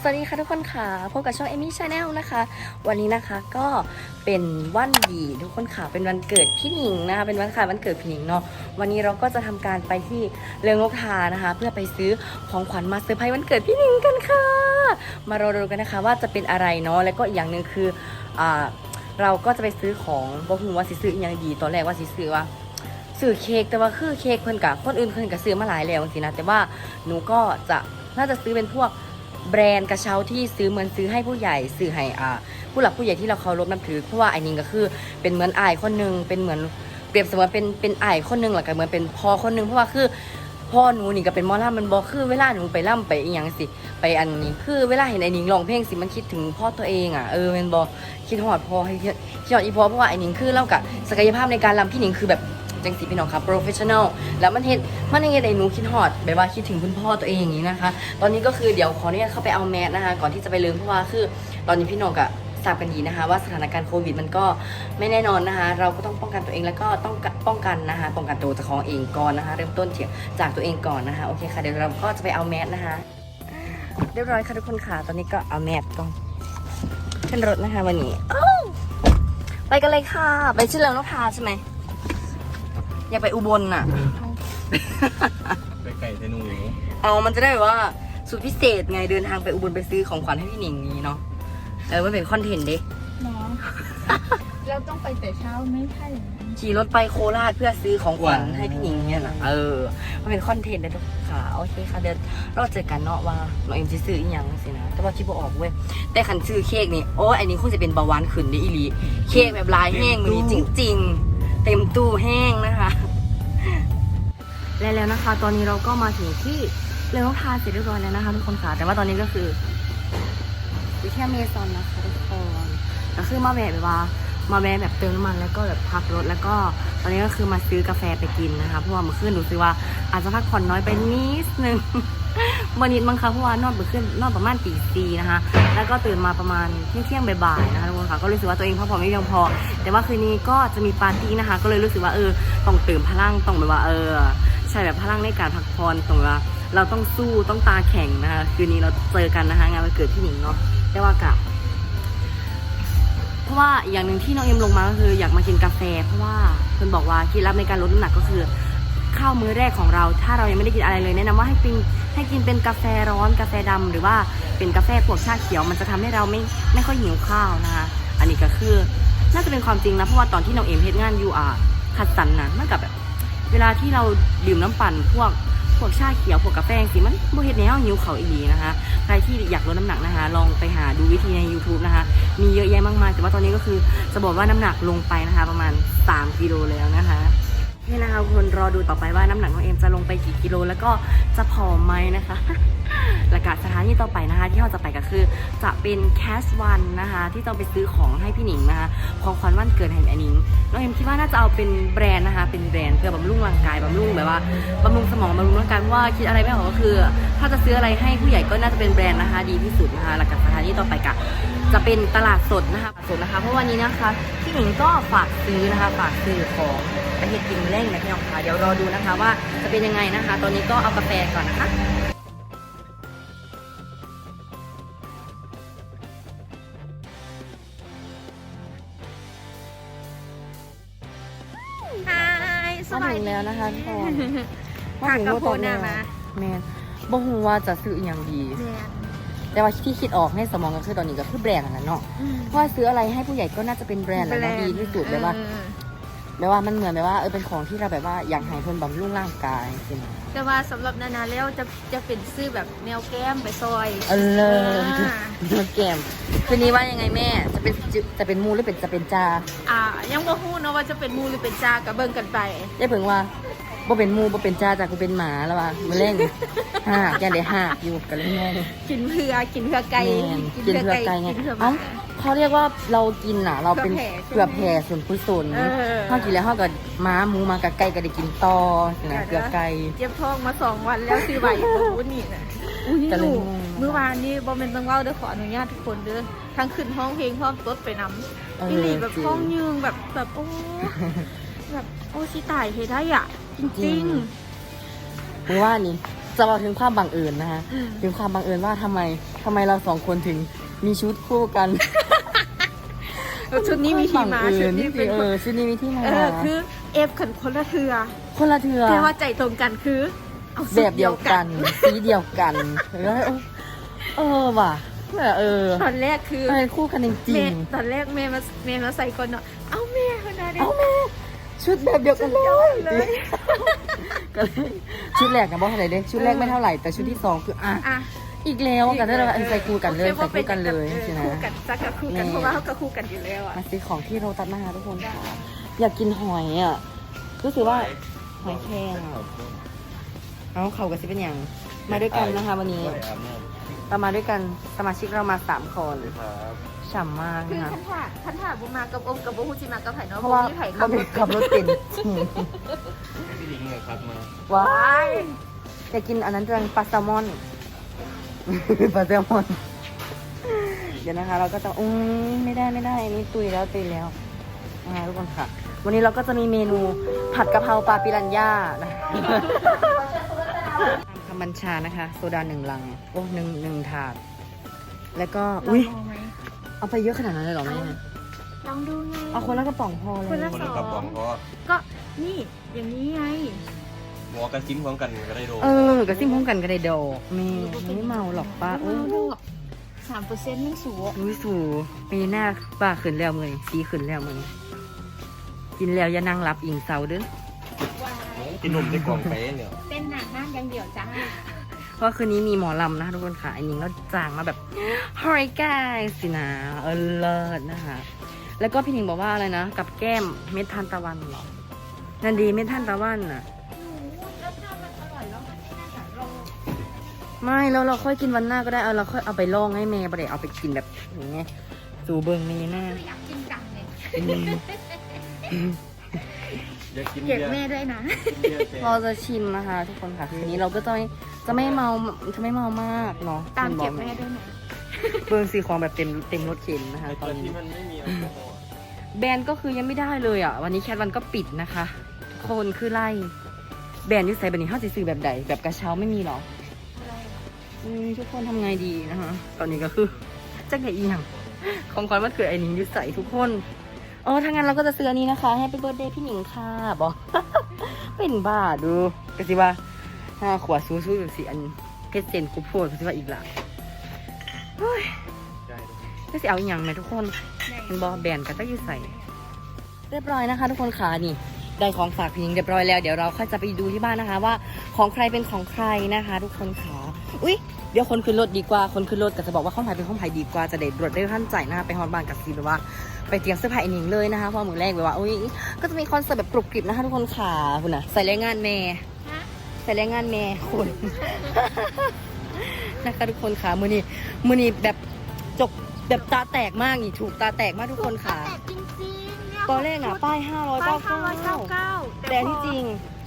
สวัสดีค่ะทุกคนค่ะ พบกับช่องเอมี่ชาแนลนะคะ วันนี้นะคะก็เป็นวันดีทุกคนค่ะ เป็นวันเกิดพี่หนิงนะคะ เป็นวันค่ะวันเกิดพี่หนิงเนาะ วันนี้เราก็จะทำการไปที่เรืองนกทานะคะ เพื่อไปซื้อของขวัญมาเซอร์ไพรส์วันเกิดพี่หนิงกันค่ะ มารอดูกันนะคะว่าจะเป็นอะไรเนาะ แล้วก็อีกอย่างหนึ่งคืออ่าเราก็จะไปซื้อของบอกหูว่าสิซื้ออย่างดี ตอนแรกว่าสิซื้อว่าซื้อเค้ก แต่ว่าคือเค้กเพิ่นกับคนอื่นเพิ่นก็ซื้อมาหลายแล้วจริงนะ แต่ว่าหนูก็จะน่าจะซื้อเป็นพวก แบรนด์กระเช้าที่ซื้อเหมือนซื้อให้ผู้ใหญ่ซื้อให้อ่าผู้หลักผู้ใหญ่ที่เราเคารพนับถือเพราะว่าไอ้นิงก็คือเป็นเหมือนอายคนหนึ่งเป็นเหมือนเปรียบเสมือนเป็นเป็นอายคนหนึ่งแหละก็เหมือนเป็นพ่อคนหนึ่งเพราะว่าคือพ่อหนูนี่ก็เป็นหมอลำมันบอกคือเวลาหนูไปล่ำไปอีหยังสิไปอันนี้คือเวลาเห็นไอ้นิงร้องเพลงสิมันคิดถึงพ่อตัวเองอะเออมันบอกคิดหอดพ่อให้คิดหอดอีพ่อเพราะว่าไอ้นิงคือเล่ากับศักยภาพในการรำพี่นิงคือแบบ จังสีพี่น้องครับ professional แล้วมันเห็นมันยังไงไอ้หนูคิดฮอดแบบว่าคิดถึงคุณพ่อตัวเองอย่างนี้นะคะ ตอนนี้ก็คือเดี๋ยวขออนุญาตเข้าไปเอาแมสนะคะ ก่อนที่จะไปเลิมเพราะว่าคือ ตอนนี้พี่น้องกะทราบกันดีนะคะว่าสถานการณ์โควิดมันก็ไม่แน่นอนนะคะ เราก็ต้องป้องกันตัวเองแล้วก็ต้องป้องกันนะคะ ป้องกันตัวจ้าของเองก่อนนะคะ เริ่มต้นเถียงจากตัวเองก่อนนะคะโอเคค่ะเดี๋ยวเราก็จะไปเอาแมสนะคะเรียบร้อยค่ะทุกคนค่ะ ตอนนี้ก็เอาแมสก่อนขึ้นรถนะคะ วันนี้ไปกันเลยค่ะ ไปชื่อเริงนกทาใช่ไหม อยากไปอุบลน่ะ ไปไก่ธนูเอามันจะได้แบบว่าสุดพิเศษไงเดินทางไปอุบลไปซื้อของขวัญให้พี่หนิงนี้เนาะเออมันเป็นคอนเทนต์เด็เนาะเราต้องไปแต่เช้าไม่ใช่เหรอขี่รถไปโคราชเพื่อซื้อของขวัญให้พี่หนิงเนี่ยนะเออ มันเป็นคอนเทนต์นะทุกค่ะโอเคค่ะเดี๋ยวเราเจอกันเนาะว่าน้องเอ็มจะซื้ออีกอย่างสินะแต่ว่าคิดบ่ออกเว้ยแต่ขันซื้อเค้กนี่โอ้ยอันนี้คงจะเป็นเบาหวานขึ้นได้อีหลีเค้กแบบลายแห้งมือนี้จริง ๆ เต็มตู้แห้งนะคะ และแล้วนะคะ ตอนนี้เราก็มาถึงที่เรืองทาเสร็จเรียบร้อยแล้วนะคะทุกคนค่ะ แต่ว่าตอนนี้ก็คืออยู่แค่เมซอนนะคะทุกคนก็คือมาแวะแบบว่ามาแวะแบบเติมน้ำมันแล้วก็แบบพักรถแล้วก็ตอนนี้ก็คือมาซื้อกาแฟไปกินนะคะ เพราะว่าเมื่อคืนหนูซื้อว่าอาจจะพักผ่อนน้อยไปนิดนึง วันนี้มั้งคะเพราะว่านอนเมื่อคืนนอนประมาณตีสี่นะคะ แล้วก็ตื่นมาประมาณเที่ยงเบ่ายๆนะคะทุกคนค่ะก็รู้สึกว่าตัวเองพักผ่อนไม่เพียงพอ แต่ว่าคืนนี้ก็จะมีปาร์ตี้นะคะ ก็เลยรู้สึกว่าเออต้องเติมพลังต้องแบบว่าเออใช่แบบพลังในการพักผ่อนตรงว่าเราต้องสู้ต้องตาแข็งนะคะคืนนี้เราเจอกันนะคะงานวันเกิดพี่หนิงเนาะแต่ว่ากะเพราะว่าอย่างหนึ่งที่น้องเอ็มลงมาก็คืออยากมากินกาแฟ เพราะว่าเพื่อนบอกว่าเคล็ดลับในการลดน้ำหนักก็คือ ข้าวมื้อแรกของเรา ถ้าเรายังไม่ได้กินอะไรเลยแนะนำว่าให้กิน ให้กินเป็นกาแฟร้อนกาแฟดำหรือว่าเป็นกาแฟพวกชาเขียวมันจะทำให้เราไม่ไม่ค่อยหิวข้าวนะคะอันนี้ก็คือน่าจะเป็นความจริงนะเพราะว่าตอนที่น้องเอ็มเฮ็ดงานอยู่อะคัดสันนะมันกับแบบเวลาที่เราดื่มน้ำปั่นพวกพวกชาเขียวพวกกาแฟสิมันบ่เฮ็ดแนวหิวเขาอีหลีนะคะ ใครที่อยากลดน้ำหนักนะคะ ลองไปหาดูวิธีใน YouTube นะคะ มีเยอะแยะมากมายแต่ว่าตอนนี้ก็คือจะบอกว่าน้ำหนักลงไปนะคะ ประมาณ 3กิโลแล้วนะคะ นี่นะคะคุณรอดูต่อไปว่าน้ำหนักน้องเอ็มจะลงไปกี่กิโล แล้วก็จะผอมไหมนะคะ และกาสถานที่ต่อไปนะคะ ที่เราจะไปก็คือ จะเป็นแคสวันนะคะ ที่จะไปซื้อของให้พี่หนิงนะคะของขวัญวันเกิดให้แม่หนิงน้องเอ็มคิดว่าน่าจะเอาเป็นแบรนด์นะคะ เป็นแบรนด์เพื่อบำรุงร่างกายบำรุงแบบว่าบำรุงสมองบำรุงร่างกายเพราะว่าคิดอะไรไม่ออกก็คือ ถ้าจะซื้ออะไรให้ผู้ใหญ่ก็น่าจะเป็นแบรนด์นะคะ ดีที่สุดนะคะหลักาสถานที่ต่อไปกะจะเป็นตลาดสดนะคะตลาดสดนะคะ เพราะวันนี้นะคะพี่หนิงก็ฝากซื้อนะคะ ฝากซื้อของไปเฮ็ดกินเล่นนะพี่น้องคะเดี๋ยวรอดูนะคะ ว่าจะเป็นยังไงนะคะ ตอนนี้ก็เอากาแฟก่อนนะคะ แล้วนะคะทุกคนฝากกับโพสต์น่ะนะแมนบ่ฮู้ว่าจะซื้ออีหยังดี แต่ว่าที่คิดออกในสมองก็คือตอนนี้ก็คือแบรนด์อันนั้นเนาะว่าซื้ออะไรให้ผู้ใหญ่ก็น่าจะเป็นแบรนด์แล้วนะดีที่สุดแบบว่าเออ แบบว่ามันเหมือนแบบว่าเออเป็นของที่เราแบบว่าอยากให้เพิ่นบำรุงร่างกายจริงแต่ว่าสำหรับนานาแล้วจะจะเป็นซื้อแบบแนวแก้มไปซอยเออเลยอ่าเนื้อแกมคืนนี้ว่ายังไงแม่จะเป็นจะจะเป็นมูหรือเป็นจะเป็นจาอ่ายังบ่ฮู้เนาะว่าจะเป็นมูหรือเป็นจากะเบิ่งกันไป ได้เพิ่งว่าบ่เป็นมูบ่เป็นจาจากกูเป็นหมาแล้วว่ามื้อเล่งห้าแกได้ห้าอยู่กันเลยงง กินเพื่อกินเพื่อไก่แม่นกินเพื่อไก่ไงกินเพื่อหเอ้ามา เขาเรียกว่าเรากินอะ เราเป็นเพื่เกืออแผ่แผ่ส่วนกุศลเออเขากินแล้วเขาก็ม้าหมูมากับไก่ก็ได้กินต่อนะเกือบไก่เจ็บท้องมาสองวันแล้วซื้อใบบ่ฮู้นี่น่ะอุ้ยก็หเลยนูงงเมื่อวานนี้บ่แม่นต้องเว้าเด้อขออนุญาตทุกคนเด้อทั้งขึ้นห้องเพลงพร้อมตดไปนำเออพี่หลีแบบจริงห้องยืงแบบแบบโอ้แบบโอ้ชิตายเฮได้อะจจริริงงเพราะว่านี่จะมาถึงความบังเอิญนะคะอืมถึงความบังเอิญว่าทำไมทำไมเราสองคนถึง มีชุดคู่กัน ชุดนี้มีที่มาบังชุเอิดญนี้เป็นเอคนอชุดนี้มีที่มาเออคือเอฟขันคนละเทือคนละเทือแต่ว่าใจตรงกันคือเอาสุแบบเดียวกันสีเดียวกันแล้วเออเออว่ะเออตอนแรกคือเออคู่กันจริแม่งตอนแรกแม่มาแม่มาใส่ก่อนเนาะเอาแม่คนนั้นๆเด็เอาแม่ชุดแบบเดียวกันเลยเลยก็เลยชุดแรกกับบอกอะไรเด้ชุดแรกไม่เท่าไหร่แต่ชุดที่สองคืออะ อะอีกแล้วกันได้เราใส่คู่กันเลยใส่คู่กันเลยออใช่ไหมคู่กันสักกับคู่กันนี่เพราะว่าเขาก็คู่กันอยู่แล้วอะมาซื้อของที่โรตัสนะคะทุกคนค่ะอยากกินหอยอะรู้สึกว่าหอยแครงอะเอาเขากับซิเป็นอย่างมาด้วยกันนะคะ วันนี้ครับแม่เรามาด้วยกันสมาชิกเรามาสามคนครับฉ่ำมากคือนะคะท่านถ่าท่านถ่าบุมากับอมกับบุฮูจิมากับไผ่เนาะเพราะว่าบุมีไผ่เขาขับเป็นขับรถเป็นพี่ลิงเนี่ยครับมาว้ายอยากกินอันนั้นจังปลาแซลมอน ปลาแซลมอนเดี๋ยวนะคะ เราก็จะอืมไม่ได้ไม่ได้อันนี่ตุยแล้วตุยแล้วนะคะทุกคนค่ะ วันนี้เราก็จะมีเมนูผัดกะเพราปลาปิรันย่านะตามคำบัญชานะคะ โซดาหนึ่งลัง โอ้หนึ่งหนึ่งถาด แล้วก็ลองอุ้ยดูไหมเอาไปเยอะขนาดนั้นเลยเหรอแม่ลองดูไงเอาคนละกระป๋องพอเลยคนละคนละกระป๋องก็ก็นี่อย่างนี้ไง หมอกันจิ้มพร้อมกันก็ได้โดเออกับซิ่มพร้อมกันก็ได้ดอกแม่ไม่เมาหรอกป้าโอ้สามเปอร์เซ็นต์ยังสูงอุ้ยสูปีหน้าป้าขึ้นแล้วมือนี้สีขึ้นแล้วมือนี้กินแล้วอย่านั่งรับอิงเสาเด้อกินนมได้กล่องไปเนี่ยเต้นหนักมากอย่างเดียวจ้าเพราะคืนนี้มีหมอลำนะคะทุกคนค่ะไอ้นิงก็จางมาแบบฮอยกายสินะเออเลิศนะคะ แล้วก็พี่หนิงบอกว่าอะไรนะ กับแก้มเม็ดทานตะวันเหรอนันดีเม็ดทานตะวันอะ ไม่แล้วเราค่อยกินวันหน้าก็ได้เอาเราค่อยเอาไปลองให้แม่ประเดี๋ยวเอาไปกินแบบอย่างเงี้ยสูเบิงนี่หน้าอยากกินจังเลยอืมอยากกินเก็บเบียร์แม่ด้วยนะ กินเบียร์แต่เราจะชิมนะคะ ทุกคนค่ะคืนนี้เราก็จะไม่จะไม่เมาจะไม่เมามากเนาะตามเก็บห็แม่นด้วยนะเบิงสีของแบบเต็มเต็มรถเข็นนะคะตตออนนนี้ ที่มันไม่มีแอลกอฮอล์แบรนด์ก็คือยังไม่ได้เลยอะ วันนี้แคทวันก็ปิดนะคะทุกคนคือไล่ แบรนด์อยุใส่แบบนี้ห้าสิซื้อแบบใด แบบกระเช้าไม่มีหรออืม ทุกคนทำไงดีนะคะ ตอนนี้ก็คือจะไงอีหยังของขวัญวันเกิดไอ้หนิงอยุใส่ทุกคนเออถ้างั้นเราก็จะซื้ออันนี้นะคะให้เป็นเบิร์ดเดย์พี่หนิงค่ะบอกเป็นบ้าดูกสิว่าห้าขวดซูซูแบบสิอันเพชรเซนกูพูดกสิว่าอีกละใช่ก็สิเอาอีหยังไหมทุกคนมันบอแบนกันก็อยู่ใส่ เรียบร้อยนะคะ ทุกคนค่ะนี่ได้ของฝากพิงเรียบร้อยแล้วเดี๋ยวเราค่อยจะไปดูที่บ้านนะคะ ว่าของใครเป็นของใครนะคะ ทุกคนค่ะ อุ้ยเดี๋ยวคนขึ้นรถดีกว่าคนขึ้นรถก็จะบอกว่าข้องไผ่เป็นข้องไผ่ดีกว่าจะได้รถได้ท่านใจนะคะไปฮอนบ้านกับซีแบบว่าไปเตรียมเสื้อผ้าไอ้หนิงเลยนะคะเพอมือแรกแบบว่าอุ้ยก็จะมีคอนเสิร์ตแบบกรุบกริบนะคะทุกคนค่ะคุณนะใส่แรงงานแม่ฮะใส่แรงงานแม่คุณนะคะทุกคนค่ะมือนี้มือนี้แบบจกแบบตาแตกมากนี่ถูกตาแตกมากทุกคนค่ะแต่จริงๆเนี่ยตอนแรกอะป้ายป้ายห้าร้อยเก้า599เก้าแต่ที่จริง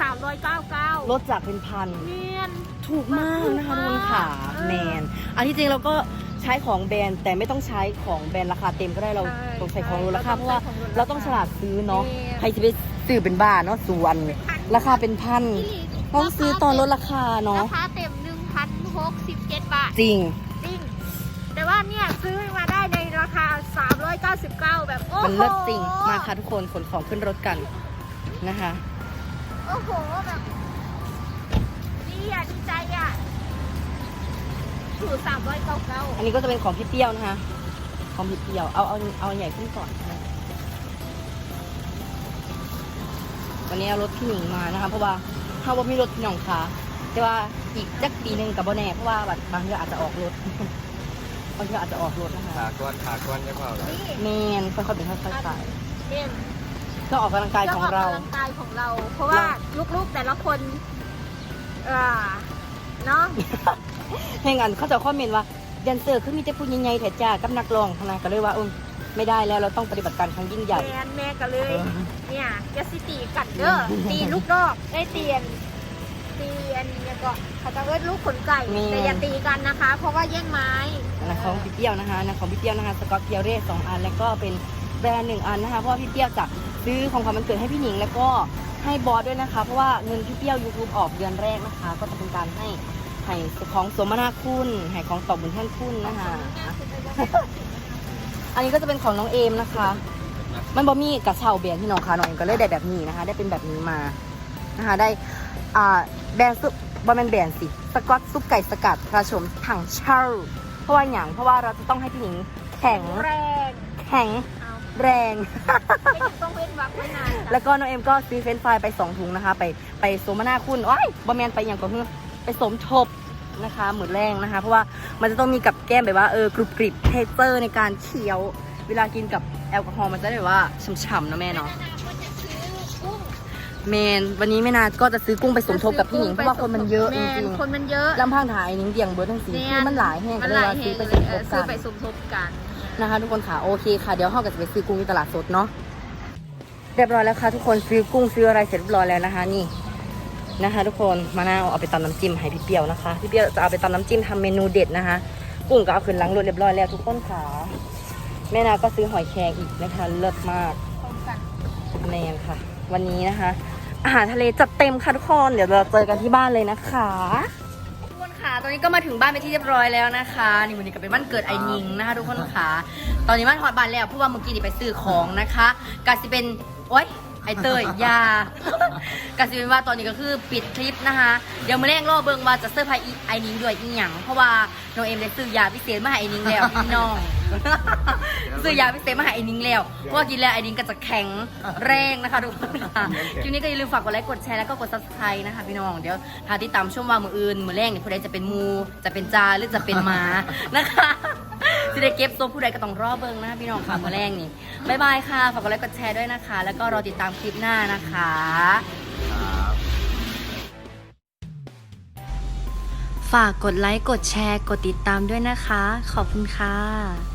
สามร้อยเก้าเก้าลดจากเป็นพันเนียน ถูกมากนะคะทุกคนค่ะเออแมนอันที่จริงเราก็ใช้ของแบรนด์แต่ไม่ต้องใช้ของแบรนด์ราคาเต็มก็ได้เราใช่ต้องใช้ของลดราคาใช่เพราะว่าเราต้องใช้ของลดราคาเราต้องฉลาดซื้อเนาะแม่ใครจะไปซื้อเป็นบ้าเนาะส่วนราคาเป็นพันต้องซื้อตอนลดราคาเนาะราคาเต็มหนึ่งพันหกสิบเจ็ดบาท จริง จริง แต่ว่าเนี่ยซื้อมาได้ในราคา 399 แบบ โอ้โหมันเลิศจริงมาค่ะทุกคนขนของขึ้นรถกันนะคะ โอ้โห แบบดี อะดีใจอะถูก399อันนี้ก็จะเป็นของพี่เปรี้ยวนะคะ ของพี่เปรี้ยว เอาเอาเอาใหญ่ขึ้นก่อนนะวันนี้เอารถพี่หนิงมานะคะ เพราะว่าถ้าว่ามีรถพี่หน้องคะแต่ว่าอีกจักปีหนึ่งกับโบแน่เพราะว่าแบบบางทีอาจจะออกรถบางทีอาจจะออกรถนะคะขาก้อนขาก้อนจะเปล่าเหรอนี่แมนค่อยๆเป็นค่อยๆไปเอ็ม ก็ออกกำลังกายของเรากำลังกายของเรา เพราะว่าลูกๆแต่ละคน อ่าเนาะให้งานเขาจะคอมเมนต์ว่าแดนเซอร์คือมีแต่ผู้ใหญ่ๆแถจ้ากับนักร้องเท่านั้นก็เลยว่าเออไม่ได้แล้วเราต้องปฏิบัติการครั้งยิ่งใหญ่ แมนแม่ก็เลยเออเนี่ยจะสิตีกัดเด้อตีลูกดอกได้เตียนตีอันนี้ก็เขาจะเอิ้นลูกขนไก่แต่อย่าตีกันนะคะ เพราะว่าแย่งไม้อันนั้นของพี่เปรี้ยวนะคะอันนั้นของพี่เปรี้ยวนะคะสกอตเกียวเร่สองอันแล้วก็เป็นแบรนด์หนึ่งอันนะคะเพราะว่าพี่เปรี้ยวจะซื้อของขวัญวันเกิดให้พี่หนิงแล้วก็ ให้บอสด้วยนะคะ เพราะว่าเงินพี่เปี้ยว YouTube ออกเดือนแรกนะคะ ก็จะเป็นการให้ให้ของสมนาคุณให้ของตอบบุญแทนคุณนะคะ อันนี้ก็จะเป็นของน้องเอมนะคะ มันบอมีกระเช้าแบรนด์ที่น้องคะน้องเอมก็เลยได้แบบนี้นะคะ ได้เป็นแบบนี้มานะคะ ได้อ่าแบรนด์ซุปบอแมนแบรนด์สิสกอตซุปไก่สกัดกระชมถังเช่าเพราะว่าอย่างเพราะว่าเราจะต้องให้พี่หญิงแข็งแรงแข็งเอา แรงไม่ต้องเว้นวักไว้นานนะแล้วก็น้องเอ็มก็ซื้อเฟรนช์ฟรายไปสองถุงนะคะ ไปไปสมนาคุณว้ายบอแมนไปอย่างก็คือไปสมทบนะคะเหมือนแรงนะคะ เพราะว่ามันจะต้องมีกับแก้มแบบว่าเออกรุบกริบเทเจอร์ในการเคี้ยว เวลากินกับแอลกอฮอล์มันจะได้แบบว่าฉ่ำๆนะแม่เนาะก็จะซื้อกุ้งเมนวันนี้แม่นาก็จะซื้อกุ้งไปสมทบกับพี่หญิงเพราะว่าคนมันเยอะจแม่ริงคนมันเยอะๆลำพังถ่ายนิ้งเดียงเบิร์ดทั้งสีเนี่ยคือมันหลายแห้งมัก็นเลหยลายว่าแห่ซื้องไปเลสยมเอทอบซื้อกัน ไปสมทบกัน นะคะ ทุกคนค่ะโอเคค่ะเดี๋ยวห้องก็จะไปซื้อกุ้งที่ตลาดสดเนาะเรียบร้อยแล้วค่ะทุกคนซื้อกุ้งซื้ออะไรเสร็จเรียบร้อยแล้วนะคะ นี่นะคะ ทุกคนมะนาวเอาไปตำน้ำจิ้มให้พี่เปียวนะคะพี่เปียวจะเอาไปตำน้ำจิ้มทำเมนูเด็ดนะคะ กุ้งก็เอาขึ้นล้างรถเรียบร้อยแล้วทุกคนค่ะแม่นาก็ซื้อหอยแครงอีกนะคะเลิศมากพร้อมกันแมนค่ะ วันนี้นะคะ อาหารทะเลจัดเต็มค่ะทุกคน เดี๋ยวเราเจอกันที่บ้านเลยนะคะ อนนี้ก็มาถึงบ้านเป็นที่เรียบร้อยแล้วนะคะนี่วันนี้ก็เป็นวันเกิดไอ้นิงนะคะทุกคนค่ะ ตอนนี้บ้านฮอดบ้านแล้วเพราะว่าเมื่อกี้นี่ไปซื้อของนะคะกาสิเป็นโอ๊ย ไอเตยอยากาสิเป็นว่าตอนนี้ก็คือปิดคลิปนะคะ เดี๋ยวมาแรกรอเบิ่งว่าจะเซอร์ไพรส์อีไอนิงด้วยอีหยังเพราะว่าน้องเอ็มได้ซื้อยาพิเศษมาให้ไอนิงแล้วพี่น้อง ซื้อยาพิเศษมาให้ไอ้นิ้งแล้วเพราะว่ากินแล้วไอ้นิ้งก็จะแข็งแรงนะคะทุกคนค่ะคลิปนี้ก็อย่าลืมฝากกดไลค์กดแชร์แล้วก็กด subscribe นะคะพี่น้องเดี๋ยวหาติดตามช่วงว่ามืออื่นมือแรกนี่ผู้ใดจะเป็นมูจะเป็นจาหรือจะเป็นหมานะคะ สิได้เก็บตัวผู้ใดก็ต้องรอเบิ่งนะคะพี่น้องค่ะมือแรงนี่บ๊ายบายค่ะฝากกดไลค์กดแชร์ด้วยนะคะ แล้วก็รอติดตามคลิปหน้านะคะคฝากกดไลค์กดแชร์ กดติดตามด้วยนะคะ ขอบคุณค่ะ